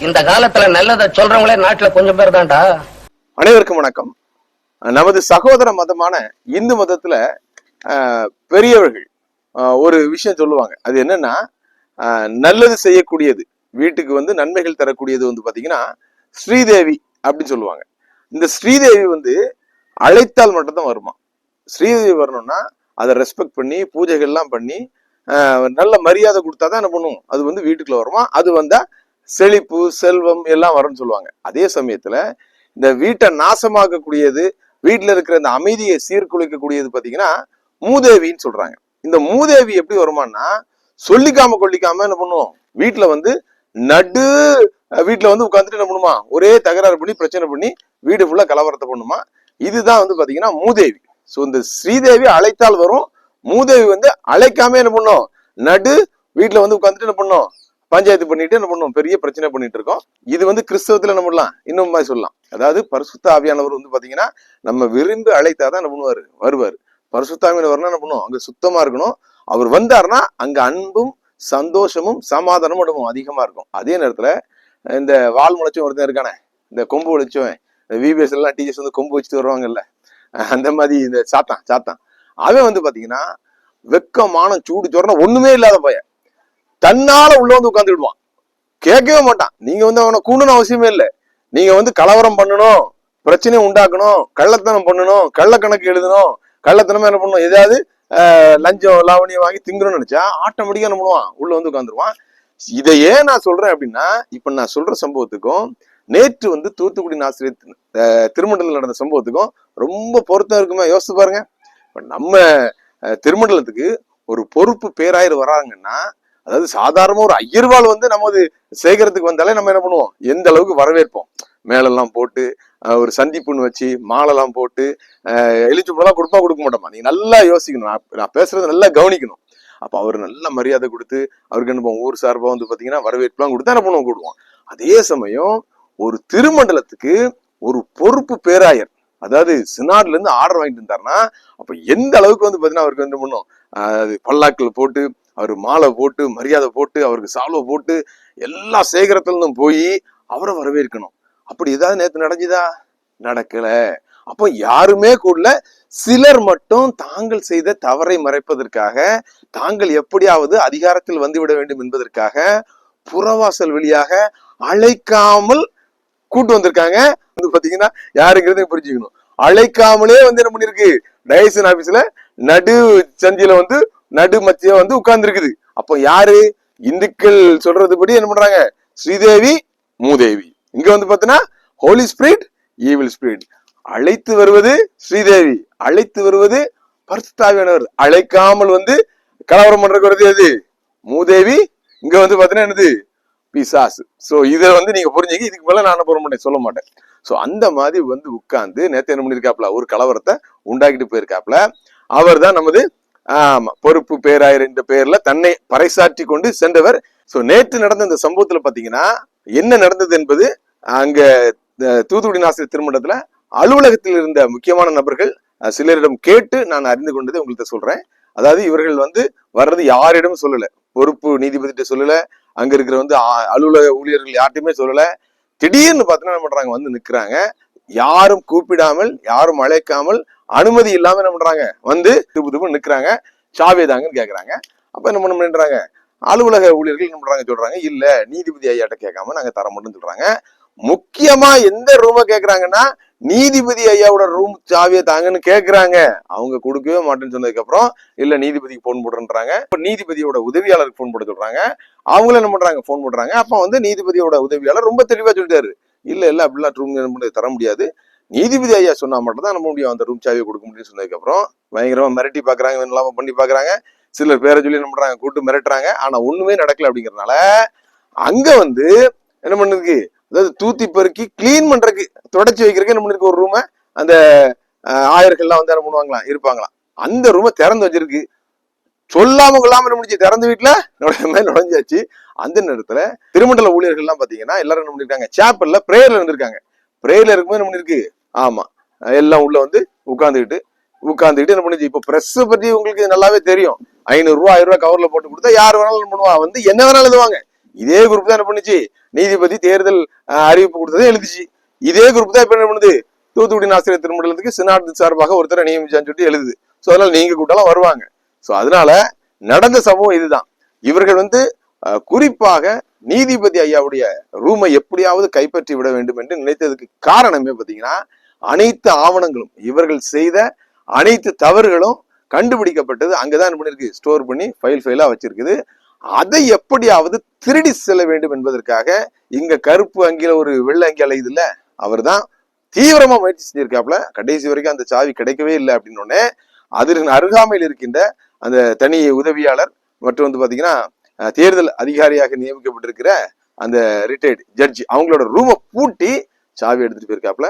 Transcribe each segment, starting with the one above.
இந்த காலத்துல நல்லதை சொல்றவங்களே நாட்டுல கொஞ்சம் பேர் தான்டா. அனைவருக்கும் வணக்கம். நமது சகோதர மதமான இந்து மதத்துல பெரியவர்கள் ஒரு விஷயம் சொல்லுவாங்க. அது என்னன்னா ஆஹ், நல்லது செய்யக்கூடியது வீட்டுக்கு வந்து நன்மைகள் தரக்கூடியது வந்து பாத்தீங்கன்னா ஸ்ரீதேவி அப்படின்னு சொல்லுவாங்க. இந்த ஸ்ரீதேவி வந்து அழைத்தால் மட்டும்தான் வருமா? ஸ்ரீதேவி வரணும்னா அதை ரெஸ்பெக்ட் பண்ணி பூஜைகள்லாம் பண்ணி ஆஹ், நல்ல மரியாதை கொடுத்தா தான் என்ன பண்ணும்? அது வந்து வீட்டுக்குள்ள வருமா? அது வந்தா செழிப்பு செல்வம் எல்லாம் வரும்னு சொல்லுவாங்க. அதே சமயத்துல இந்த வீட்டை நாசமாக்கக்கூடியது வீட்டில் இருக்கிற இந்த அமைதியை சீர்குலைக்கக்கூடியது பார்த்தீங்கன்னா மூதேவின்னு சொல்றாங்க. இந்த மூதேவி எப்படி வருமானா சொல்லிக்காம கொல்லிக்காம என்ன பண்ணுவோம் வீட்டில் வந்து நடு வீட்டில் வந்து உட்காந்துட்டு என்ன பண்ணுமா? ஒரே தகராறு பண்ணி பிரச்சனை பண்ணி வீடு ஃபுல்லாக கலவரத்தை பண்ணுமா? இதுதான் வந்து பார்த்தீங்கன்னா மூதேவி. ஸோ இந்த ஸ்ரீதேவி அழைத்தால் வரும். மூதேவி வந்து அழைக்காம என்ன பண்ணும்? நடு வீட்டில் வந்து உட்காந்துட்டு என்ன பண்ணும்? பஞ்சாயத்து பண்ணிட்டு என்ன பண்ணுவோம்? பெரிய பிரச்சனை பண்ணிட்டு இருக்கோம். இது வந்து கிறிஸ்தவத்துல என்ன பண்ணலாம்? இன்னும் மாதிரி சொல்லலாம். அதாவது பரிசுத்த ஆவியானவர் வந்து பாத்தீங்கன்னா நம்ம விரும்பி அழைத்தாதான் என்ன பண்ணுவாரு? வருவாரு. பரிசுத்தாவியன் வரணும் என்ன பண்ணுவோம்? அங்க சுத்தமா இருக்கணும். அவர் வந்தாருன்னா அங்க அன்பும் சந்தோஷமும் சமாதானமும் இடமும் அதிகமா இருக்கும். அதே நேரத்துல இந்த வால் முளைச்சும் ஒருத்தன் இருக்கானே இந்த கொம்பு ஒழிச்சவன் விபிஎஸ் எல்லாம் டீச்சர்ஸ் வந்து கொம்பு வச்சுட்டு வருவாங்கல்ல அந்த மாதிரி இந்த சாத்தான் சாத்தான். அவன் வந்து பாத்தீங்கன்னா வெக்கமான சூடு சொரணை ஒண்ணுமே இல்லாத பையன். தன்னால உள்ள வந்து உட்கார்ந்து விடுவான். கேட்கவே மாட்டான். நீங்க வந்து அவனை கூண்டணும் அவசியமே இல்லை. நீங்க வந்து கலவரம் பண்ணணும் பிரச்சனையை உண்டாக்கணும் கள்ளத்தனம் பண்ணணும் கள்ளக்கணக்கு எழுதணும் கள்ளத்தனமா என்ன பண்ணணும்? ஏதாவது லஞ்சம் லாவணியம் வாங்கி திங்கணும்னு நினைச்சா ஆட்டோமேட்டிக்கா என்ன பண்ணுவான்? உள்ள வந்து உட்காந்துருவான் இதை ஏன் நான் சொல்றேன் அப்படின்னா இப்ப நான் சொல்ற சம்பவத்துக்கும் நேற்று வந்து தூத்துக்குடி ஆசிரியர் திருமண்டலம் நடந்த சம்பவத்துக்கும் ரொம்ப பொருத்தம் இருக்குமே? யோசிச்சு பாருங்க. இப்ப நம்ம திருமண்டலத்துக்கு ஒரு பொறுப்பு பேராயர் வராங்கன்னா அதாவது சாதாரணமா ஒரு ஐயர்வாள் வந்து நமது சேகரத்துக்கு வந்தாலே நம்ம என்ன பண்ணுவோம்? எந்த அளவுக்கு வரவேற்போம்? மேலெல்லாம் போட்டு ஒரு சந்திப்புன்னு வச்சு மாலெல்லாம் போட்டு எலிச்சுப்பழம் கொடுப்பா கொடுக்க மாட்டோமா? நீ நல்லா யோசிக்கணும். நான் நான் பேசுறது நல்லா கவனிக்கணும். அப்ப அவர் நல்ல மரியாதை கொடுத்து அவருக்கு என்ன பண்ணுவோம்? ஊர் சார்பாக வந்து பாத்தீங்கன்னா வரவேற்புலாம் கொடுத்து என்ன பண்ணுவோம்? கொடுவோம். அதே சமயம் ஒரு திருமண்டலத்துக்கு ஒரு பொறுப்பு பேராயர் அதாவது சினாட்ல இருந்து ஆர்டர் வாங்கிட்டு இருந்தாருன்னா அப்ப எந்த அளவுக்கு வந்து பாத்தீங்கன்னா அவருக்கு வந்து பண்ணும்? அது பல்லாக்கள் போட்டு அவர் மாலை போட்டு மரியாதை போட்டு அவருக்கு சால்வை போட்டு எல்லா சேகரத்துலேருந்தும் போய் அவரை வரவேற்கணும். அப்படி ஏதாவது நேற்று நடஞ்சுதா நடக்கல. அப்போ யாருமே கூட சிலர் மட்டும் தாங்கள் செய்த தவறை மறைப்பதற்காக தாங்கள் எப்படியாவது அதிகாரத்தில் வந்துவிட வேண்டும் என்பதற்காக புறவாசல் வழியாக அழைக்காமல் கூட்டு வந்திருக்காங்க. வந்து பாத்தீங்கன்னா யாருங்கிறது புரிஞ்சுக்கணும். அழைக்காமலே வந்து என்ன பண்ணிருக்கு டயசன் ஆபீஸ்ல நடு சந்தியில வந்து நடு மத்திய வந்து உட்கார்ந்து இருக்குது அப்போ யாரு? இந்துக்கள் சொல்றதுபடி என்ன பண்றாங்க? ஸ்ரீதேவி மூதேவி. இங்க வந்து பாத்தீங்கன்னா ஹோலி ஸ்பிரிட் ஈவில் ஸ்பிரிட் அழைத்து வருவது ஸ்ரீதேவி. அழைத்து வருவது பரிசுத்தாவியானவர். அழைக்காமல் வந்து கலவரம் பண்றது வருது எது? மூதேவி. இங்க வந்து பாத்தீங்கன்னா என்னது? பிசாசு. சோ இதை வந்து நீங்க புரிஞ்சுங்க இதுக்கு மேல நான் என்ன பண்ண மாட்டேன் சொல்ல மாட்டேன். சோ அந்த மாதிரி வந்து உட்கார்ந்து நேத்து என்ன பண்ணிருக்காப்ல ஒரு கலவரத்தை உண்டாக்கிட்டு போயிருக்காப்ல அவர் தான் நமது ஆமா பொறுப்பு பேராயர் என்ற பெயர்ல தன்னை பறைசாற்றி கொண்டு சென்றவர். ஸோ நேற்று நடந்த இந்த சம்பவத்துல பாத்தீங்கன்னா என்ன நடந்தது என்பது அங்க தூத்துக்குடி நாசிரியர் திருமணத்துல அலுவலகத்தில் இருந்த முக்கியமான நபர்கள் சிலரிடம் கேட்டு நான் அறிந்து கொண்டதை உங்கள்கிட்ட சொல்றேன். அதாவது இவர்கள் வந்து வர்றது யாரிடமும் சொல்லல. பொறுப்பு நீதிபதிட்ட சொல்லல. அங்க இருக்கிற வந்து அலுவலக ஊழியர்கள் யார்ட்டையுமே சொல்லல. திடீர்னு பார்த்தீங்கன்னா என்ன பண்றாங்க? வந்து நிக்கிறாங்க. யாரும் கூப்பிடாமல் யாரும் அழைக்காமல் அனுமதி இல்லாம என்ன பண்றாங்க? வந்து திருப்பு திருப்பு நிக்கிறாங்க. சாவேதாங்கன்னு கேக்குறாங்க. அப்ப என்ன பண்ண அலுவலக ஊழியர்கள் என்ன பண்றாங்க சொல்றாங்க? இல்ல நீதிபதி ஐயாட்ட கேட்காம நாங்க தர மாட்டோம்னு சொல்றாங்க. முக்கியமா எந்த ரூமை கேக்குறாங்கன்னா நீதிபதி ஐயாவோட ரூம் சாவியை தாங்கன்னு கேக்குறாங்க. அவங்க கொடுக்கவே மாட்டேன்னு சொன்னதுக்கு அப்புறம் இல்ல நீதிபதிக்கு போன் போடுறேன்றாங்க. இப்ப நீதிபதியோட உதவியாளருக்கு போன் போட சொல்றாங்க. அவங்களும் என்ன பண்றாங்க? போன் போடுறாங்க. அப்ப வந்து நீதிபதியோட உதவியாளர் ரொம்ப தெளிவா சொல்லிட்டாரு. இல்ல இல்ல அப்படிலாம் ரூம் தர முடியாது. நீதிபதி ஐயா சொன்னா மட்டும் தான் நம்ப முடியும். அந்த ரூம் சாவியை கொடுக்க முடியும்னு சொன்னதுக்கப்புறம் பயங்கரமா மிரட்டி பாக்குறாங்க இல்லாம பண்ணி பாக்குறாங்க. சிலர் பேரை சொல்லி என்ன பண்றாங்க கூட்டு மிரட்டுறாங்க. ஆனா ஒண்ணுமே நடக்கல அப்படிங்கறதுனால அங்க வந்து என்ன பண்ணுருக்கு அதாவது தூத்தி பெருக்கி கிளீன் பண்றதுக்கு தொடச்சி வைக்கிறதுக்கு என்ன பண்ணிருக்கு? ஒரு ரூமை அந்த ஆயர்கள்லாம் வந்து என்ன பண்ணுவாங்களாம் இருப்பாங்களாம். அந்த ரூமை திறந்து வச்சிருக்கு. சொல்லாம கொள்ளாம என்ன முடிச்சு திறந்து வீட்டுல நுழைய மாதிரி நுழைஞ்சாச்சு. அந்த நேரத்துல திருமண்டல ஊழியர்கள்லாம் பாத்தீங்கன்னா எல்லாரும் என்ன பண்ணிருக்காங்க? சேப்பல்ல பிரேயர்ல இருந்திருக்காங்க. பிரேயர்ல இருக்கும்போது என்ன பண்ணிருக்கு? ஆமா. எல்லாம் உள்ள வந்து உட்காந்துக்கிட்டு உட்காந்துக்கிட்டு என்ன பண்ணுச்சு? இப்போ பிரஸ் பத்தி உங்களுக்கு நல்லாவே தெரியும். ஐநூறு ரூபா ஆயிரம் ரூபாய் கவர்ல போட்டு கொடுத்தா யார் வேணாலும் பண்ணுவா. வந்து என்ன வேணாலும் எழுதுவாங்க. இதே குரூப் தான் என்ன பண்ணுச்சு? நீதிபதி தேர்தல் அறிவிப்பு கொடுத்ததை எழுதுச்சு. இதே குரூப் தான் இப்ப என்ன பண்ணுது? தூத்துக்குடி ஆசிரியர் திருமண்டலத்துக்கு சினாடு சார்பாக ஒருத்தரை நியமிச்சான்னு சொல்லிட்டு எழுதுது ஸோ அதனால நீங்க கூட்டாலும் வருவாங்க. ஸோ அதனால நடந்த சம்பவம் இதுதான். இவர்கள் வந்து குறிப்பாக நீதிபதி ஐயாவுடைய ரூமை எப்படியாவது கைப்பற்றி விட வேண்டும் என்று நினைத்ததுக்கு காரணமே பாத்தீங்கன்னா அனைத்து ஆவணங்களும் இவர்கள் செய்த அனைத்து தவறுகளும் கண்டுபிடிக்கப்பட்டது. அங்கதான் என்ன பண்ணிருக்கு ஸ்டோர் பண்ணி ஃபைல் ஃபைலா வச்சிருக்குது. அதை எப்படியாவது திருடி செல்ல வேண்டும் என்பதற்காக இங்க கருப்பு அங்கில ஒரு வெள்ளை அங்கி அலையுது இல்ல அவர் தான் தீவிரமா முயற்சி செஞ்சிருக்காப்ல கடைசி வரைக்கும் அந்த சாவி கிடைக்கவே இல்லை அப்படின்னு உடனே அதற்கு அருகாமையில் இருக்கின்ற அந்த தனி உதவியாளர் மற்றும் வந்து பாத்தீங்கன்னா தேர்தல் அதிகாரியாக நியமிக்கப்பட்டிருக்கிற அந்த ரிட்டையர்டு ஜட்ஜி அவங்களோட ரூமை பூட்டி சாவி எடுத்துட்டு போயிருக்காப்ல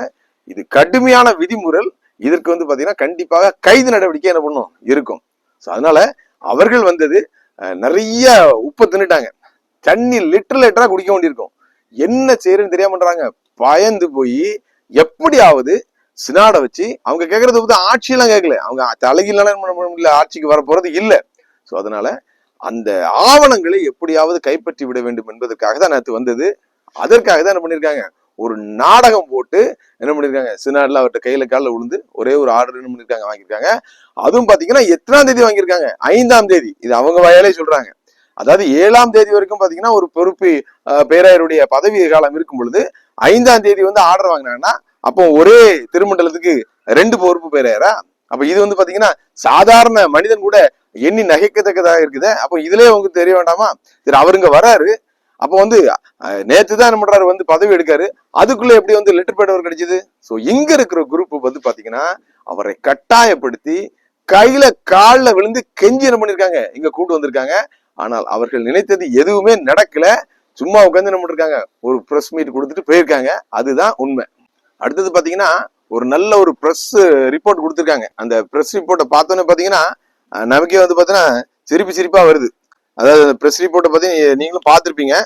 இது கடுமையான விதிமுறல். இதற்கு வந்து பாத்தீங்கன்னா கண்டிப்பாக கைது நடவடிக்கை என்ன பண்ணும்? இருக்கும். ஸோ அதனால அவர்கள் வந்தது நிறைய உப்பு தின்னுட்டாங்க. தண்ணி லிட்டர் லிட்டரா குடிக்க வேண்டியிருக்கும். என்ன செய்யறன்னு தெரியாம பண்றாங்க? பயந்து போய் எப்படியாவது சினாட வச்சு அவங்க கேட்கறது வந்து ஆட்சியெல்லாம் கேட்கல அவங்க தலைகீழான பண்ண முடியல ஆட்சிக்கு வர போறது இல்லை. ஸோ அதனால அந்த ஆவணங்களை எப்படியாவது கைப்பற்றி விட வேண்டும் என்பதற்காக தான் நேற்று வந்தது. அதற்காக தான் என்ன பண்ணியிருக்காங்க? ஒரு நாடகம் போட்டு என்ன பண்ணியிருக்காங்க சினாட்ல அவர்கிட்ட கையில் காலில் விழுந்து ஒரே ஒரு ஆர்டர் என்ன பண்ணியிருக்காங்க வாங்கியிருக்காங்க. அதுவும் பார்த்தீங்கன்னா எத்தனாம் தேதி வாங்கியிருக்காங்க? ஐந்தாம் தேதி. இது அவங்க வயலே சொல்கிறாங்க அதாவது ஏழாம் தேதி வரைக்கும் பார்த்தீங்கன்னா ஒரு பொறுப்பு பேராயருடைய பதவி காலம் இருக்கும் பொழுது ஐந்தாம் தேதி வந்து ஆர்டர் வாங்கினாங்கன்னா அப்போ ஒரே திருமண்டலத்துக்கு ரெண்டு பொறுப்பு பேராயரா? அப்போ இது வந்து பார்த்தீங்கன்னா சாதாரண மனிதன் கூட எண்ணி நகைக்கத்தக்கதாக இருக்குது. அப்போ இதுலேயே உங்களுக்கு தெரிய வேண்டாமா? சரி அவருங்க வராரு. அப்போ வந்து நேற்று நேத்து தான் என்ன பண்றாரு? வந்து பதவி எடுக்காரு. அதுக்குள்ள எப்படி வந்து லெட்டர் பேடவர் அவர் கிடைச்சது? ஸோ இங்க இருக்கிற குரூப் வந்து பாத்தீங்கன்னா அவரை கட்டாயப்படுத்தி கையில காலில் விழுந்து கெஞ்சி என்ன பண்ணிருக்காங்க? இங்க கூட்டு வந்திருக்காங்க. ஆனால் அவர்கள் நினைத்தது எதுவுமே நடக்கல. சும்மா உட்காந்து என்ன பண்ணிருக்காங்க? ஒரு ப்ரெஸ் மீட் கொடுத்துட்டு போயிருக்காங்க. அதுதான் உண்மை. அடுத்தது பாத்தீங்கன்னா ஒரு நல்ல ஒரு ப்ரெஸ் ரிப்போர்ட் கொடுத்துருக்காங்க. அந்த ப்ரெஸ் ரிப்போர்ட்டை பார்த்தோன்னே பாத்தீங்கன்னா நமக்கே வந்து பாத்தீங்கன்னா சிரிப்பு சிரிப்பா வருது. அதாவது பிரஸ் ரிப்போர்ட்டை பத்தி நீங்களும் பார்த்துருப்பீங்க.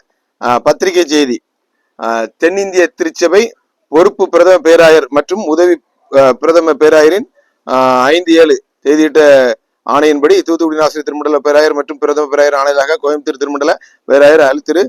பத்திரிகை செய்தி. தென்னிந்திய திருச்சபை பொறுப்பு பிரதம பேராயர் மற்றும் உதவி பிரதம பேராயரின் ஐந்து ஏழு தேதியிட்ட ஆணையின்படி தூத்துக்குடி ஆசிரியர் திருமண்டல பேராயர் மற்றும் பிரதம பேராயர் ஆணையராக கோயம்புத்தூர் திருமண்டல பேராயர் அழுத்திரு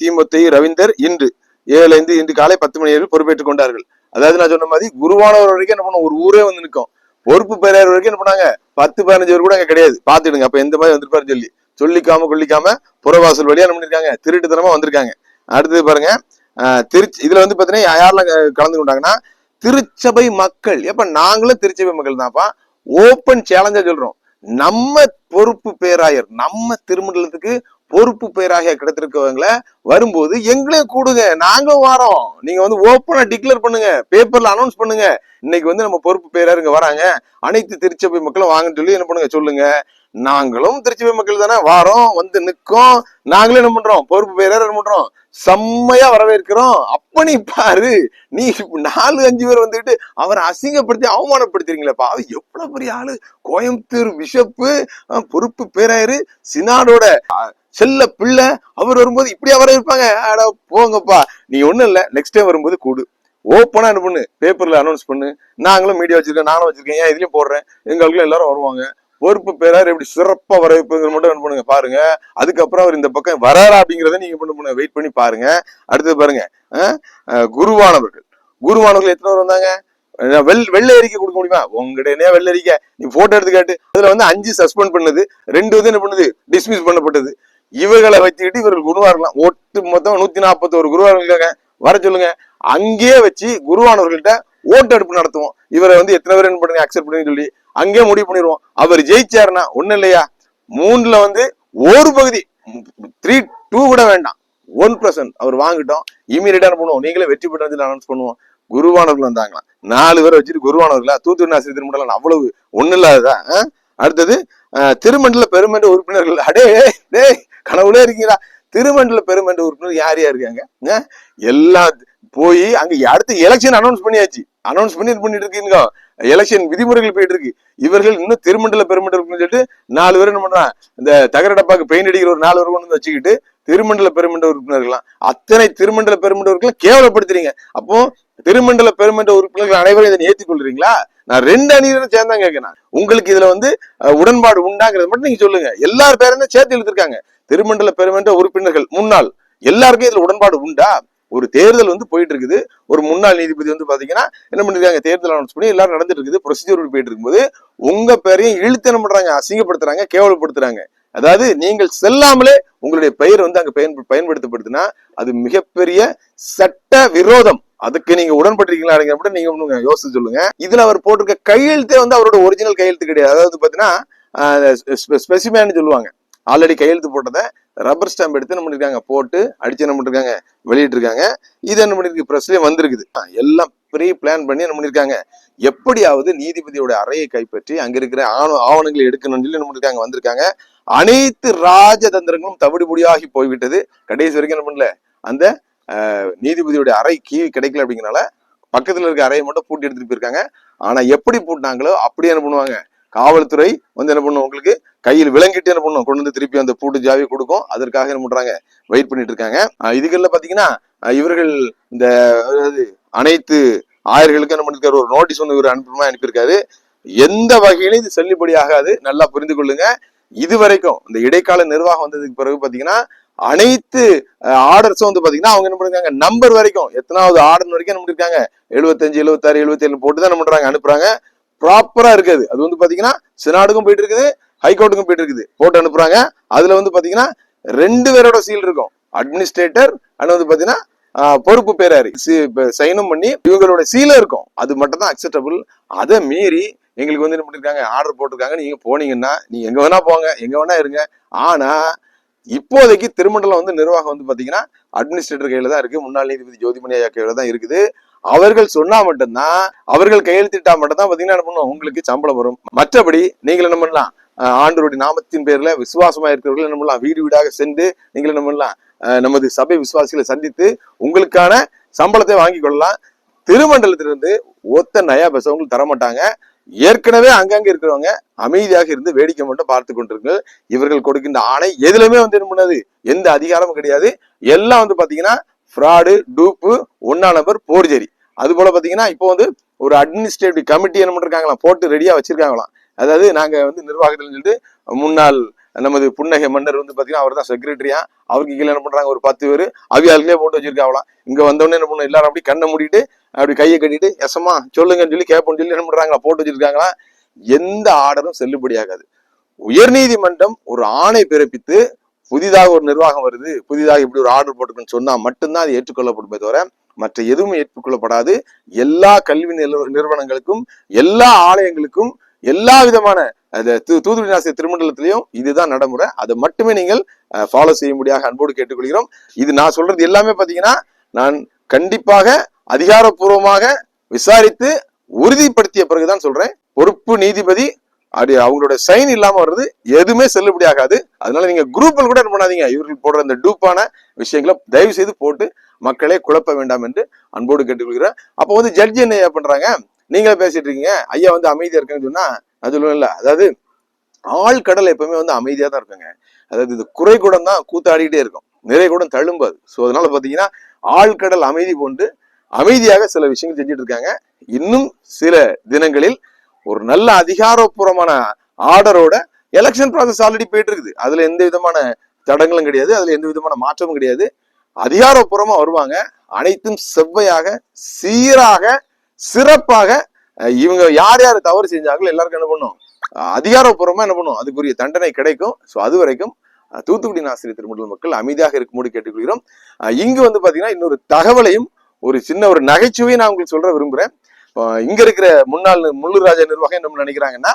தீமுத்தை ரவீந்தர் இன்று ஏழு ஐந்து இன்று காலை பத்து மணி அளவில் பொறுப்பேற்றுக் கொண்டார்கள். அதாவது நான் சொன்ன மாதிரி குருவானவர் வரைக்கும் என்ன பண்ணும் ஒரு ஊரே வந்து நிற்கும். பொறுப்பு பேராயர் வரைக்கும் என்ன பண்ணாங்க? பத்து பதினஞ்சு பேர் கூட அங்கே கிடையாது. பார்த்துடுங்க. அப்ப எந்த மாதிரி வந்திருப்பாருன்னு சொல்லி. சொல்லிக்காம கொல்லிக்காம புறவாசல் வழியா என்ன பண்ணிருக்காங்க? திருட்டுத்தனமா வந்திருக்காங்க. அடுத்தது பாருங்க திருச்சி இதுல வந்து பாத்தீங்கன்னா யாரெல்லாம் க- கலந்து கொண்டாங்கன்னா திருச்சபை மக்கள். எப்ப? நாங்களும் திருச்சபை மக்கள் தான்ப்பா. ஓப்பன் சேலஞ்சா சொல்றோம். நம்ம பொறுப்பு பேராயர் நம்ம திருமண்டலத்துக்கு பொறுப்பு பேராயர் கிடைத்திருக்கவங்களை வரும்போது எங்களையும் கூடுங்க. நாங்களும் வரோம். நீங்க வந்து ஓப்பனா டிக்ளேர் பண்ணுங்க. பேப்பர்ல அனௌன்ஸ் பண்ணுங்க. இன்னைக்கு வந்து நம்ம பொறுப்பு பேராருங்க வராங்க. அனைத்து திருச்சபை மக்களும் வாங்கன்னு சொல்லி என்ன பண்ணுங்க? சொல்லுங்க. நாங்களும் திருச்சபை மக்கள் தானே வாரோம் வந்து நிற்கும். நாங்களும் என்ன பண்றோம்? பொறுப்பு பேரர் என்ன பண்றோம்? செம்மையா வரவேற்கிறோம். அப்ப நீ பாரு நீ நாலு அஞ்சு பேர் வந்துட்டு அவரை அசிங்கப்படுத்தி அவமானப்படுத்துறீங்களேப்பா. அது எவ்வளவு பெரிய ஆளு? கோயம்புத்தூர் பிஷப்பு பொறுப்பு பேராயரு சினாடோட செல்ல பிள்ளை. அவர் வரும்போது இப்படியா வரவேற்பாங்க? ஆடா போங்கப்பா. நீ ஒண்ணும் இல்ல நெக்ஸ்ட் டைம் வரும்போது கூடு. ஓப்பனா என்ன பண்ணு? பேப்பர்ல அனௌன்ஸ் பண்ணு. நாங்களும் மீடியா வச்சிருக்கேன் நானும் வச்சிருக்கேன். ஏன் இதுலயும் போடுறேன்? எங்களுக்குள்ள எல்லாரும் வருவாங்க. பொறுப்பு பேரார் எப்படி சிறப்பா வரவேற்புங்கிற மட்டும் என்ன பண்ணுங்க பாருங்க. அதுக்கப்புறம் அவர் இந்த பக்கம் வராரா அப்படிங்கிறத நீங்க பண்ண பண்ணுங்க வெயிட் பண்ணி பாருங்க. அடுத்தது பாருங்க குருவானவர்கள். குருவானவர்கள் எத்தனை பேர் வந்தாங்க? வெள் வெள்ளை அறிக்கை கொடுக்க முடியுமா? உங்ககிட்ட வெள்ளை அறிக்கை நீ போட்டோ எடுத்து காட்டு. அதுல வந்து அஞ்சு சஸ்பெண்ட் பண்ணது ரெண்டு வந்து என்ன பண்ணுது? டிஸ்மிஸ் பண்ணப்பட்டது. இவர்களை வச்சுக்கிட்டு இவர்கள் குருவார்களாம் ஒட்டு மொத்தம் நூத்தி நாற்பத்தோரு குருவார்கள் வர சொல்லுங்க. அங்கேயே வச்சு குருவானவர்கள்ட்ட ஓட்டெடுப்பு நடத்துவோம். இவரை வந்து எத்தனை பேர் என்ன பண்ணுங்க அக்செப்ட் பண்ணி சொல்லி அங்கேயே முடிவு பண்ணிடுவோம். அவர் ஜெயிச்சாருன்னா ஒண்ணு இல்லையா? மூணுல வந்து ஒரு பகுதி த்ரீ டூ கூட வேண்டாம். ஒன் பர்சன்ட் அவர் வாங்கிட்டோம். இமீடியட்டா பண்ணுவோம்? நீங்களே வெற்றி பெற்றது அனௌன்ஸ் பண்ணுவோம். குருவானவர்கள் வந்தாங்களாம். நாலு பேரை வச்சுட்டு குருவானவர்களா? தூத்துக்குடி ஆசிரியர் திருமண்டலம் அவ்வளவு ஒண்ணு இல்லாததா? ஆ? அடுத்தது திருமண்டல பெருமன்ற உறுப்பினர்கள். அடே டேய் கனவுலே இருக்கீங்களா? திருமண்டல பெருமன்ற உறுப்பினர் யார் யார் இருக்காங்க? எல்லா போய் அங்க அடுத்து எலெக்ஷன் அனௌன்ஸ் பண்ணியாச்சு. அனௌன்ஸ் பண்ணி இது பண்ணிட்டு இருக்கீங்க எலெக்ஷன் விதிமுறைகள் போயிட்டு இருக்கு. இவர்கள் இன்னும் திருமண்டல பெருமண்டல சொல்லிட்டு நாலு பேர் என்ன பண்றான் இந்த தகர டப்பாக்கு பெயிண்ட் அடிக்கிற ஒரு நாலு பேர் கொண்டு வந்து வச்சுக்கிட்டு திருமண்டல பெருமண்ட உறுப்பினர்கள்லாம் அத்தனை திருமண்டல பெருமண்ட உறுப்பினர் கேவலப்படுத்துறீங்க. அப்போ திருமண்டல பெருமண்ட உறுப்பினர்கள் அனைவரும் இதை ஏற்றுக் கொள்றீங்களா? நான் ரெண்டு அணியினரும் சேர்ந்தா கேட்கிறேன் உங்களுக்கு இதுல வந்து உடன்பாடு உண்டாங்கிறது மட்டும் நீங்க சொல்லுங்க. எல்லார் பேரும் சேர்த்து எழுதிருக்காங்க திருமண்டல பெருமண்ட உறுப்பினர்கள் முன்னாள். எல்லாருக்கும் இதுல உடன்பாடு உண்டா? ஒரு தேர்தல் வந்து போயிட்டு இருக்குது ஒரு முன்னாள் நீதிபதி வந்து பாத்தீங்கன்னா என்ன பண்ணிருக்காங்க தேர்தல் அனௌன்ஸ் பண்ணி எல்லாரும் நடந்துட்டு இருக்குது ப்ரொசீஜர் போயிட்டு இருக்கும்போது உங்க பேரையும் இழுத்து என்ன பண்றாங்க அசிங்கப்படுத்துறாங்க கேவலப்படுத்துறாங்க. அதாவது நீங்கள் செல்லாமலே உங்களுடைய பெயர் வந்து அங்க பயன் பயன்படுத்தப்படுதுன்னா அது மிகப்பெரிய சட்ட விரோதம். அதுக்கு நீங்க உடன்பட்டிருக்கீங்களா அப்படிங்கிற நீங்க ஒண்ணு யோசிச்சு சொல்லுங்க. இதுல அவர் போட்டிருக்க கையெழுத்தே வந்து அவரோட ஒரிஜினல் கையெழுத்து கிடையாது. அதாவது பாத்தீங்கன்னா ஸ்பெசிமேன்னு சொல்லுவாங்க. ஆல்ரெடி கையெழுத்து போட்டதை ரப்பர் ஸ்டாம்ப் எடுத்து என்ன பண்ணிருக்காங்க? போட்டு அடிச்சு என்ன பண்ணிருக்காங்க? வெளியிட்டிருக்காங்க. இது என்ன பண்ணிருக்கு? பிரஸ்லயே வந்திருக்குது. எல்லாம் ப்ரீ பிளான் பண்ணி என்ன பண்ணிருக்காங்க? எப்படியாவது நீதிபதியோட அறையை கைப்பற்றி அங்க இருக்கிற ஆணவ ஆவணங்களை எடுக்கணும்னு சொல்லி என்ன பண்ணிருக்காங்க? வந்திருக்காங்க. அனைத்து ராஜதந்திரங்களும் தவிடுபடியாகி போய்விட்டது. கடைசி வரைக்கும் என்ன பண்ணல? அந்த நீதிபதியோட அறை கீ கிடைக்கல அப்படிங்கிறனால பக்கத்துல இருக்க அறையை மட்டும் பூட்டி எடுத்துட்டு போயிருக்காங்க. ஆனா எப்படி பூட்டினாங்களோ அப்படியே என்ன பண்ணுவாங்க? காவல்துறை வந்து என்ன பண்ணும் உங்களுக்கு கையில் விலங்கிட்டு என்ன பண்ணும் கொண்டு வந்து திருப்பி அந்த பூட்டு ஜாவி கொடுக்கும். அதற்காக என்ன பண்றாங்க வெயிட் பண்ணிட்டு இருக்காங்க. இதுகளில் இதுகள்ல பாத்தீங்கன்னா இவர்கள் இந்த அனைத்து ஆயர்களுக்கு என்ன பண்ணிருக்காரு ஒரு நோட்டீஸ் ஒன்று இவர் அனுப்பணுமா அனுப்பியிருக்காரு. எந்த வகையிலும் இது செல்லுபடி ஆகாது நல்லா புரிந்து கொள்ளுங்க. இது வரைக்கும் இந்த இடைக்கால நிர்வாகம் வந்ததுக்கு பிறகு பாத்தீங்கன்னா அனைத்து ஆர்டர்ஸும் வந்து பாத்தீங்கன்னா அவங்க என்ன பண்ணிருக்காங்க நம்பர் வரைக்கும் எத்தனாவது ஆர்டர் வரைக்கும் என்ன பண்ணிருக்காங்க எழுபத்தஞ்சு எழுபத்தாறு எழுபத்தேழு போட்டு தான் என்ன பண்றாங்க அனுப்புறாங்க. ப்ராப்பரா இருக்காது. அது வந்து பாத்தீங்கன்னா சினாடுக்கும் போயிட்டு இருக்குது ஹைகோர்ட்டுக்கும் போயிட்டு இருக்குது போட்டு அனுப்புறாங்க. அதுல வந்து பாத்தீங்கன்னா ரெண்டு பேரோட சீல் இருக்கும். அட்மினிஸ்ட்ரேட்டர் அண்ட் வந்து பாத்தீங்கன்னா பொறுப்பு பேராரு. சைனும் பண்ணி இவங்களோட சீல இருக்கும். அது மட்டும் தான் அக்செப்டபிள் அதை மீறி எங்களுக்கு வந்து என்ன பண்ணிருக்காங்க ஆர்டர் போட்டிருக்காங்க. நீங்க போனீங்கன்னா நீங்க எங்க வேணா போங்க எங்க வேணா இருங்க. ஆனா இப்போதைக்கு திருமண்டலம் வந்து நிர்வாகம் வந்து பாத்தீங்கன்னா அட்மினிஸ்ட்ரேட்டர் கையில தான் இருக்கு. முன்னாள் நீதிபதி ஜோதிமணி ஐயா கையில தான் இருக்குது. அவர்கள் சொன்னா மட்டும்தான் அவர்கள் கையெழுத்திட்டா மட்டும்தான் பாத்தீங்கன்னா என்ன பண்ணுவோம்? உங்களுக்கு சம்பளம் வரும். மற்றபடி நீங்கள் என்ன பண்ணலாம்? ஆண்டருடைய நாமத்தின் பேர்ல விசுவாசமா இருக்கிறவர்கள் என்ன பண்ணலாம்? வீடு வீடாக சென்று நீங்கள் என்ன பண்ணலாம்? நமது சபை விசுவாசிகளை சந்தித்து உங்களுக்கான சம்பளத்தை வாங்கி கொள்ளலாம். திருமண்டலத்திலிருந்து ஒத்த நயா பைசா உங்களுக்கு தர மாட்டாங்க ஏற்கனவே அங்கங்க இருக்கிறவங்க அமைதியாக இருந்து வேடிக்கை மட்டும் பார்த்து கொண்டிருங்கள். இவர்கள் கொடுக்கின்ற ஆணை எதுலையுமே வந்து என்ன பண்ணாது? எந்த அதிகாரமும் கிடையாது. எல்லாம் வந்து பாத்தீங்கன்னா ஃப்ராடு டூப்பு ஒன்னா நம்பர் போர்ஜரி. அது போல பார்த்தீங்கன்னா இப்போ வந்து ஒரு அட்மினிஸ்ட்ரேட்டிவ் கமிட்டி என்ன பண்ணிருக்காங்களாம் போட்டு ரெடியாக வச்சிருக்காங்களாம். அதாவது நாங்கள் வந்து நிர்வாகத்தில் சொல்லிட்டு முன்னாள் நமது புன்னகை மன்னர் வந்து பார்த்தீங்கன்னா அவர் தான் செக்ரட்டரியா அவருக்கு கீழே என்ன பண்ணுறாங்க ஒரு பத்து பேர் அவியாளுக்கே போட்டு வச்சிருக்காங்களாம். இங்கே வந்தோடனே என்ன பண்ணும் எல்லாரும் அப்படி கண்ணை மூடிட்டு அப்படி கையை கட்டிட்டு எசமா சொல்லுங்கன்னு சொல்லி கேட்போம்னு சொல்லி என்ன பண்ணுறாங்களா போட்டு வச்சிருக்காங்களா எந்த ஆர்டரும் செல்லுபடியாகாது. உயர்நீதிமன்றம் ஒரு ஆணை பிறப்பித்து புதிதாக ஒரு நிர்வாகம் வருது புதிதாக இப்படி ஒரு ஆர்டர் போட்டுருக்குன்னு சொன்னா மட்டும்தான் அது ஏற்றுக்கொள்ளப்படுமே தவிர மற்ற எதுவும் ஏற்றுக்கொள்ளப்படாது. எல்லா கல்வி நிறுவனங்களுக்கும் எல்லா ஆலயங்களுக்கும் எல்லா விதமான அந்த தூ- தூத்துக்குடி திருமண்டலத்திலையும் இதுதான் நடைமுறை. அதை மட்டுமே நீங்கள் ஃபாலோ செய்யும்படியாக அன்போடு கேட்டுக்கொள்கிறோம். இது நான் சொல்றது எல்லாமே பாத்தீங்கன்னா நான் கண்டிப்பாக அதிகாரப்பூர்வமாக விசாரித்து உறுதிப்படுத்திய பிறகுதான் சொல்றேன். பொறுப்பு நீதிபதி அது அவங்களோட சைன் இல்லாம வர்றது எதுவுமே செல்லுபடி ஆகாது. அதனால நீங்க குரூப்பில் கூட என்ன பண்ணாதீங்க. இவர்கள் போடுற இந்த டூப்பான விஷயங்களை தயவு செய்து போட்டு மக்களே குழப்ப வேண்டாம் என்று அன்போடு கேட்டுக்கொள்கிறேன். அப்போ வந்து ஜட்ஜி என்ன பண்றாங்க? நீங்களே பேசிட்டு இருக்கீங்க. ஐயா வந்து அமைதியா இருக்கேன்னு சொன்னா அது இல்லை. அதாவது அதாவது ஆழ்கடல் எப்பவுமே வந்து அமைதியா தான் இருக்குங்க. அதாவது இது குறை குடம் தான் கூத்தாடிக்கிட்டே இருக்கும். நிறை குடம் தழும்பாது ஸோ அதனால பாத்தீங்கன்னா ஆழ்கடல் அமைதி கொண்டு அமைதியாக சில விஷயங்கள் செஞ்சுட்டு இருக்காங்க. இன்னும் சில தினங்களில் ஒரு நல்ல அதிகாரப்பூர்வமான ஆர்டரோட எலெக்ஷன் ப்ராசஸ் ஆல்ரெடி போயிட்டு இருக்குது அதுல எந்த விதமான தடங்களும் கிடையாது. அதுல எந்த விதமான மாற்றமும் கிடையாது. அதிகாரப்பூர்வமா வருவாங்க. அனைத்தும் செவ்வையாக சீராக சிறப்பாக இவங்க யார் யார் தவறு செஞ்சாங்களோ எல்லாருக்கும் என்ன பண்ணும்? அதிகாரப்பூர்வமா என்ன பண்ணும்? அதுக்குரிய தண்டனை கிடைக்கும். ஸோ அது வரைக்கும் தூத்துக்குடி ஆசிரியர் திருமண்டல மக்கள் அமைதியாக இருக்கும்போது கேட்டுக்கொள்கிறோம். இங்கு வந்து பாத்தீங்கன்னா இன்னொரு தகவலையும் ஒரு சின்ன ஒரு நகைச்சுவையை நான் உங்களுக்கு சொல்ற விரும்புறேன். இங்க இருக்கிற முன்னாள் முள்ளூர் ராஜா நிர்வாகம் என்ன நினைக்கிறாங்கன்னா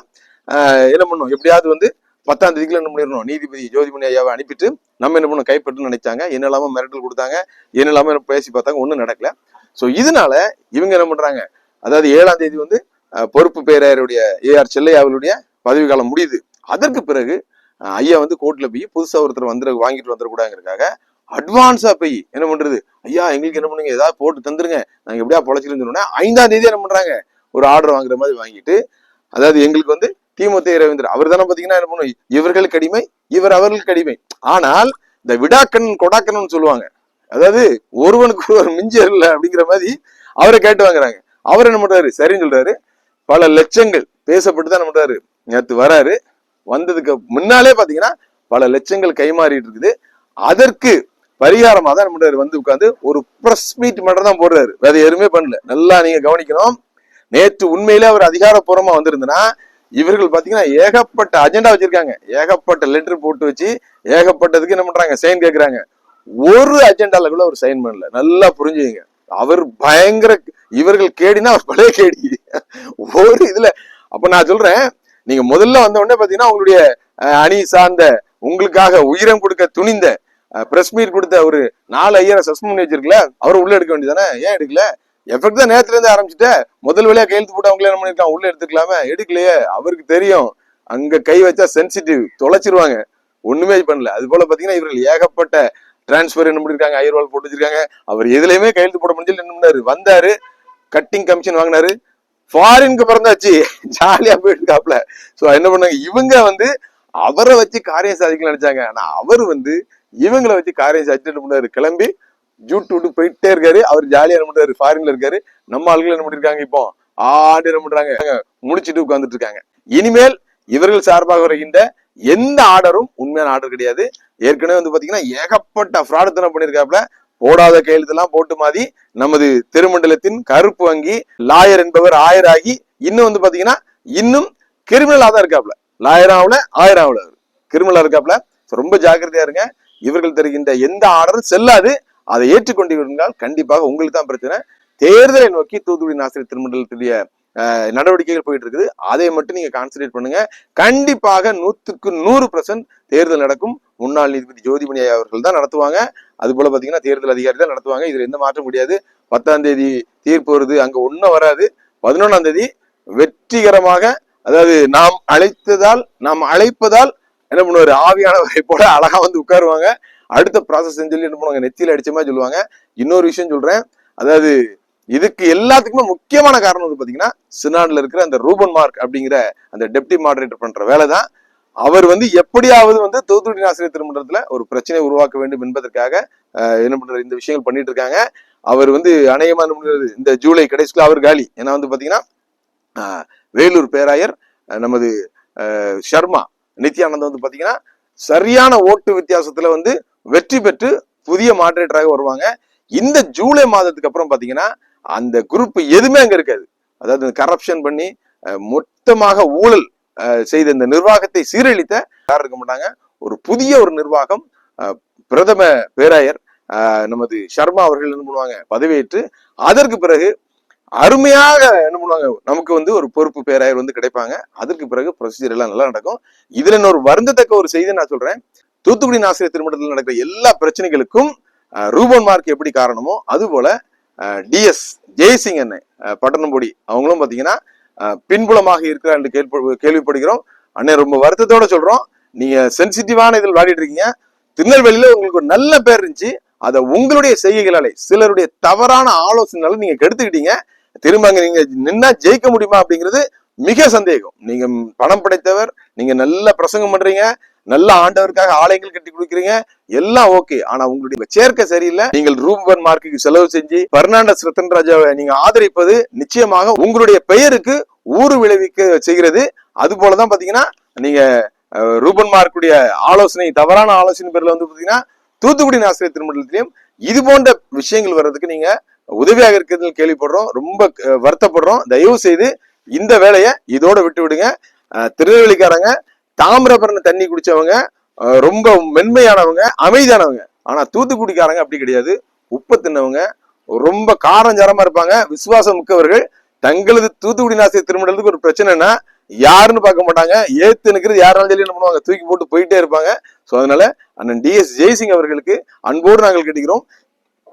என்ன பண்ணும்? எப்படியாவது வந்து பத்தாம் தேதிக்குள்ள என்ன பண்ணிடணும்? நீதிபதி ஜோதிமணி ஐயாவை அனுப்பிட்டு நம்ம என்ன பண்ணணும்? கைப்பற்றணும்னு நினைச்சாங்க. என்னெல்லாமோ மிரட்டல் கொடுத்தாங்க. என்ன இல்லாம பேசி பார்த்தாங்க. ஒன்றும் நடக்கல. ஸோ இதனால இவங்க என்ன பண்றாங்க? அதாவது ஏழாம் தேதி வந்து பொறுப்பு பேரையருடைய ஏஆர் செல்லையா பதவி காலம் முடியுது. அதற்கு பிறகு ஐயா வந்து கோர்ட்ல போய் புதுசா ஒருத்தர் வந்துட வாங்கிட்டு வந்துடக்கூடாங்கிறதுக்காக அட்வான்ஸா போய் என்ன பண்றது? ஐயா எங்களுக்கு என்ன பண்ணுங்க? ஏதாவது போட்டு தந்துருங்க. நாங்க எப்படியா பொழைச்சிருந்து சொன்னோன்னா ஐந்தாம் தேதி என்ன பண்றாங்க? ஒரு ஆர்டர் வாங்குற மாதிரி வாங்கிட்டு அதாவது எங்களுக்கு வந்து திமுக ரவீந்திரன் அவர் தானே பாத்தீங்கன்னா என்ன பண்ணும்? இவர்களுக்கு அடிமை இவர் அவர்களுக்கு அடிமை ஆனால் இந்த விடாக்கண் கொடாக்கணும்னு சொல்லுவாங்க. அதாவது ஒருவனுக்கு ஒருவர் மிஞ்சர் இல்லை அப்படிங்கிற மாதிரி அவரை கேட்டு வாங்குறாங்க. அவர் என்ன பண்றாரு? சரின்னு சொல்றாரு. பல லட்சங்கள் பேசப்பட்டு தான் என்ன பண்றாரு? நேற்று வராரு. வந்ததுக்கு முன்னாலே பாத்தீங்கன்னா பல லட்சங்கள் கைமாறிட்டு இருக்குது. அதற்கு பரிகாரமாக தான் என்ன பண்றாரு? வந்து உட்காந்து ஒரு ப்ரெஸ் மீட் மட்டும் தான் போடுறாரு. வேற எதுவுமே பண்ணல. நல்லா நீங்க கவனிக்கணும். நேற்று உண்மையிலே அவர் அதிகாரப்பூர்வமா வந்திருந்தனா இவர்கள் பாத்தீங்கன்னா ஏகப்பட்ட அஜெண்டா வச்சிருக்காங்க. ஏகப்பட்ட லெட்டர் போட்டு வச்சு ஏகப்பட்டதுக்கு என்ன பண்றாங்க? சைன் கேக்குறாங்க. ஒரு அஜெண்டால கூட அவர் சைன் பண்ணல. நல்லா புரிஞ்சுங்க அவர் பயங்கர இவர்கள் கேடினா அவர் பழைய கேடி. ஒரு இதுல அப்ப நான் சொல்றேன் நீங்க முதல்ல வந்த உடனே பாத்தீங்கன்னா உங்களுடைய அணி சார்ந்த உங்களுக்காக உயிரம் கொடுக்க துணிந்த பிரஸ் மீட் கொடுத்த ஒரு நாலு ஐயரை சஸ்பெண்ட் பண்ணி வச்சிருக்கல அவரை உள்ள எடுக்க வேண்டியதானே ஏன் எடுக்கல? எஃபெக்ட் தான் நேரத்துல இருந்து ஆரம்பிச்சுட்டு. முதல் வேலையா கையெழுத்து போட்டு அவங்களே என்ன பண்ணிருக்கான் உள்ள எடுத்துக்கலாமே? எடுக்கலையே. அவருக்கு தெரியும். அங்க கை வச்சா சென்சிட்டிவ் தொலைச்சிருவாங்க. ஒண்ணுமே பண்ணல. அது போல பாத்தீங்கன்னா இவர்கள் ஏகப்பட்ட டிரான்ஸ்பர் என்ன பண்ணிருக்காங்க ஐயர்வால் போட்டு வச்சிருக்காங்க. அவர் எதுலயுமே கையெழுத்து போட முடிஞ்சு என்ன பண்ணாரு? வந்தாரு. கட்டிங் கமிஷன் வாங்கினாரு. ஃபாரினுக்கு பிறந்தாச்சு. ஜாலியா போயிருக்காப்ல சோ என்ன பண்ணாங்க இவங்க வந்து அவரை வச்சு காரியம் சாதிக்கணும்னு நினைச்சாங்க. ஆனா அவர் வந்து இவங்களை வச்சு காரியம் சாதிச்சுட்டு பண்ணாரு கிளம்பி ஜூட் விட்டு போயிட்டே இருக்காரு. அவர் ஜாலியா என்ன பண்றாரு? ஃபாரின்ல இருக்காரு. நம்ம ஆளுகள் என்ன பண்ணிருக்காங்க இப்போ? ஆண்டு என்ன பண்றாங்க? முடிச்சிட்டு உட்கார்ந்துட்டு இருக்காங்க. இனிமேல் இவர்கள் சார்பாக வருகின்ற எந்த ஆர்டரும் உண்மையான ஆர்டர் கிடையாது. ஏற்கனவே வந்து பாத்தீங்கன்னா ஏகப்பட்ட ஃப்ராடுத்தனம் பண்ணிருக்காப்ல போடாத கையெழுத்தெல்லாம் போட்டு மாதி நமது திருமண்டலத்தின் கருப்பு வங்கி லாயர் என்பவர் ஆயர் ஆகி இன்னும் வந்து பாத்தீங்கன்னா இன்னும் கிரிமினலா தான் இருக்காப்ல லாயர் ஆகல ஆயிரம் ஆகல. கிரிமினலா இருக்காப்ல ரொம்ப ஜாக்கிரதையா இருங்க. இவர்கள் தருகின்ற எந்த ஆர்டரும் செல்லாது. அதை ஏற்றுக்கொண்டிருந்தால் கண்டிப்பாக உங்களுக்கு தான் பிரச்சனை. தேர்தலை நோக்கி தூத்துக்குடி நாசிரியர் திருமண்டலத்துடைய நடவடிக்கைகள் போயிட்டு இருக்குது அதை மட்டும் நீங்க கான்சன்ட்ரேட் பண்ணுங்க. கண்டிப்பாக நூத்துக்கு நூறு பர்சன்ட் தேர்தல் நடக்கும். முன்னாள் நீதிபதி ஜோதிமணி அவர்கள் தான் நடத்துவாங்க. அது போல பாத்தீங்கன்னா தேர்தல் அதிகாரி தான் நடத்துவாங்க. இதுல எந்த மாற்றம் முடியாது பத்தாம் தேதி தீர்ப்பு வருது. அங்க ஒன்றும் வராது. பதினொன்னாம் தேதி வெற்றிகரமாக அதாவது நாம் அழைத்ததால் நாம் அழைப்பதால் என்ன பண்ணுவாரு? ஆவியானவரை போல அழகா வந்து உட்காருவாங்க. அடுத்த ப்ராசஸ் சொல்லி என்ன பண்ணுவாங்க? நெத்தியில் அடிச்ச மாதிரி சொல்லுவாங்க. இன்னொரு விஷயம் சொல்றேன். அதாவது இதுக்கு எல்லாத்துக்குமே முக்கியமான காரணம் வந்து பாத்தீங்கன்னா சினாட்ல இருக்கிற அந்த ரூபன் மார்க் அப்படிங்கிற அந்த டெப்டி மாடரேட்டர் பண்ற வேலை தான். அவர் வந்து எப்படியாவது வந்து தூத்துக்குடி ஆசிரியர் திருமணத்துல ஒரு பிரச்சனையை உருவாக்க வேண்டும் என்பதற்காக என்ன பண்ற இந்த விஷயங்கள் பண்ணிட்டு இருக்காங்க. அவர் வந்து அநேகமா என்ன இந்த ஜூலை கடைசியில் அவர் காலி. ஏன்னா வந்து பாத்தீங்கன்னா வேலூர் பேராயர் நமது சர்மா நித்யானந்த் வந்து பாத்தீங்கன்னா சரியான ஓட்டு வித்தியாசத்துல வந்து வெற்றி பெற்று புதிய மாடரேட்டராக வருவாங்க. இந்த ஜூலை மாதத்துக்கு அப்புறம் பாத்தீங்கன்னா அந்த குரூப் எதுவுமே அங்க இருக்காது. அதாவது கரப்ஷன் பண்ணி மொத்தமாக ஊழல் செய்த இந்த நிர்வாகத்தை சீரழித்த யாரும் இருக்க மாட்டாங்க. ஒரு புதிய ஒரு நிர்வாகம் பிரதம பேராயர் நமது சர்மா அவர்கள் என்ன பண்ணுவாங்க? பதவியேற்று அதற்கு பிறகு அருமையாக என்ன பண்ணுவாங்க நமக்கு வந்து ஒரு பொறுப்பு பேராயர் வந்து கிடைப்பாங்க. அதற்கு பிறகு ப்ரொசீஜர் எல்லாம் நல்லா நடக்கும். இதுல இன்னொரு வருந்தத்தக்க ஒரு செய்தி நான் சொல்றேன். தூத்துக்குடி ஆசிரியர் திருமணத்தில் நடக்கிற எல்லா பிரச்சனைகளுக்கும் ரூபன் மார்க் எப்படி காரணமோ அது போல டிஎஸ் ஜெய்சிங் அண்ணன் பட்டணம்பொடி அவங்களும் பாத்தீங்கன்னா பின்புலமாக இருக்கிறார் என்று கேள்வி கேள்விப்படுகிறோம். அண்ணன் ரொம்ப வருத்தத்தோட சொல்றோம். நீங்க சென்சிட்டிவான இதில் விளையாடிட்டு இருக்கீங்க. திருநெல்வேலியில உங்களுக்கு ஒரு நல்ல பேர் இருந்துச்சு. அதை உங்களுடைய செய்கைகளாலே சிலருடைய தவறான ஆலோசனையால நீங்க கெடுத்துக்கிட்டீங்க. திரும்ப அங்க நீங்க நின்னா ஜெயிக்க முடியுமா அப்படிங்கிறது மிக சந்தேகம். நீங்க பணம் படைத்தவர் நீங்க நல்ல பிரசங்கம் பண்றீங்க நல்ல ஆண்டவருக்காக ஆலயங்கள் கட்டி கொடுக்குறீங்க எல்லாம் ஓகே. ஆனா உங்களுடைய சேர்க்கை சரியில்லை. நீங்கள் ரூபன் மார்க்குக்கு செலவு செஞ்சு பெர்னாண்டஸ் ரத்தன் ராஜாவை நீங்க ஆதரிப்பது நிச்சயமாக உங்களுடைய பெயருக்கு ஊறு விளைவிக்க செய்கிறது. அது போலதான் பாத்தீங்கன்னா நீங்க ரூபன் மார்க்குடைய ஆலோசனை தவறான ஆலோசனை பேர்ல வந்து பாத்தீங்கன்னா தூத்துக்குடி ஆசிரியர் திருமண்டலத்திலையும் இது போன்ற விஷயங்கள் வர்றதுக்கு நீங்க உதவியாக இருக்குதுன்னு கேள்விப்படுறோம். ரொம்ப வருத்தப்படுறோம். தயவு செய்து இந்த வேலையை இதோட விட்டு விடுங்க திருநெல்வேலிக்காரங்க தாமிரபரண தண்ணி குடிச்சவங்க ரொம்ப மென்மையானவங்க அமைதியானவங்க. ஆனா தூத்துக்குடிக்காரங்க அப்படி கிடையாது. உப்பு தின்னவங்க ரொம்ப காரஞ்சாரமா இருப்பாங்க. விசுவாசம் மிக்கவர்கள். தங்களது தூத்துக்குடி நாசிய திருமணத்துக்கு ஒரு பிரச்சனைனா யாருன்னு பார்க்க மாட்டாங்க. ஏத்து நிற்கிறது யாராலும் சொல்லி என்ன பண்ணுவாங்க தூக்கி போட்டு போயிட்டே இருப்பாங்க. ஸோ அதனால அண்ணன் டிஎஸ் ஜெய்சிங் அவர்களுக்கு அன்போடு நாங்கள் கேட்டுக்கிறோம்.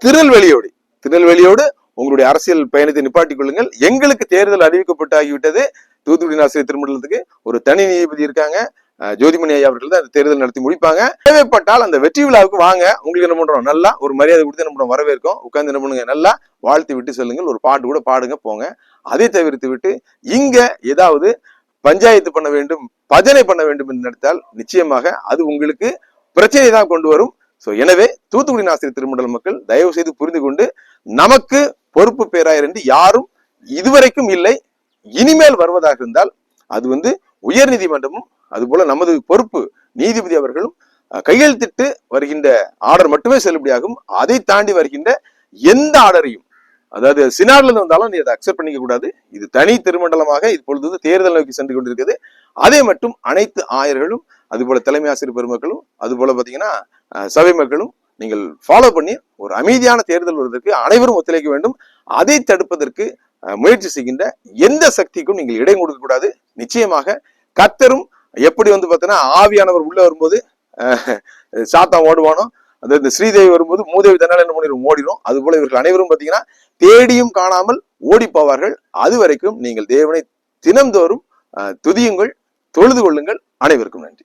திருநெல்வேலியோடு. திருநெல்வேலியோடு உங்களுடைய அரசியல் பயணத்தை நிப்பாட்டிக் கொள்ளுங்கள். எங்களுக்கு தேர்தல் அறிவிக்கப்பட்டு ஆகிவிட்டது தூத்துக்குடி ஆசிரியர் திருமண்டலத்துக்கு ஒரு தனி நீதிபதி இருக்காங்க. ஜோதிமணி ஐயா அவர்கள் தான் அந்த தேர்தல் நடத்தி முடிப்பாங்க. தேவைப்பட்டால் அந்த வெற்றி விழாவுக்கு வாங்க. உங்களுக்கு என்ன பண்றோம்? நல்லா ஒரு மரியாதை கொடுத்து என்ன பண்றோம்? வரவேற்கும். உட்கார்ந்து என்ன பண்ணுங்க? நல்லா வாழ்த்து விட்டு சொல்லுங்கள். ஒரு பாட்டு கூட பாடுங்க போங்க. அதை தவிர்த்து விட்டு இங்க ஏதாவது பஞ்சாயத்து பண்ண வேண்டும் பஜனை பண்ண வேண்டும் என்று நடத்தால் நிச்சயமாக அது உங்களுக்கு பிரச்சனை தான் கொண்டு வரும். சோ எனவே தூத்துக்குடி நாசிரியர் திருமண்டல மக்கள் தயவு செய்து புரிந்து கொண்டு நமக்கு பொறுப்பு பேராயர் என்று யாரும் இதுவரைக்கும் இல்லை. இனிமேல் வருவதாக இருந்தால் அது வந்து உயர் நீதிமன்றமும் அதுபோல நமது பொறுப்பு நீதிபதி அவர்களும் கையெழுத்திட்டு வருகின்ற ஆர்டர் மட்டுமே செல்லுபடியாகும். அதை தாண்டி வருகின்ற எந்த ஆர்டரையும் அதாவது சினார்ல இருந்து வந்தாலும் நீ அதை அக்செப்ட் பண்ணிக்க கூடாது. இது தனி திருமண்டலமாக இப்பொழுது வந்து தேர்தல் நோக்கி சென்று கொண்டிருக்கிறது. அதே மட்டும் அனைத்து ஆயர்களும் அதுபோல தலைமை ஆசிரியர் பெருமக்களும் அதுபோல பாத்தீங்கன்னா சபை மக்களும் நீங்கள் ஃபாலோ பண்ணி ஒரு அமைதியான தேர்தல் வருவதற்கு அனைவரும் ஒத்துழைக்க வேண்டும். அதை தடுப்பதற்கு முயற்சி செய்கின்ற எந்த சக்திக்கும் நீங்கள் இடம் கொடுக்கக்கூடாது நிச்சயமாக கத்தரும் எப்படி வந்து பார்த்தீங்கன்னா ஆவியானவர் உள்ள வரும்போது சாத்தா ஓடுவானோ அது இந்த ஸ்ரீதேவி வரும்போது மூதேவி தன்னால் என்ன பண்ணிடும் ஓடிடும் அது போல இவர்கள் அனைவரும் பார்த்தீங்கன்னா தேடியும் காணாமல் ஓடி போவார்கள். அது வரைக்கும் நீங்கள் தேவனை தினம்தோறும் துதியுங்கள் தொழுது கொள்ளுங்கள். அனைவருக்கும் நன்றி.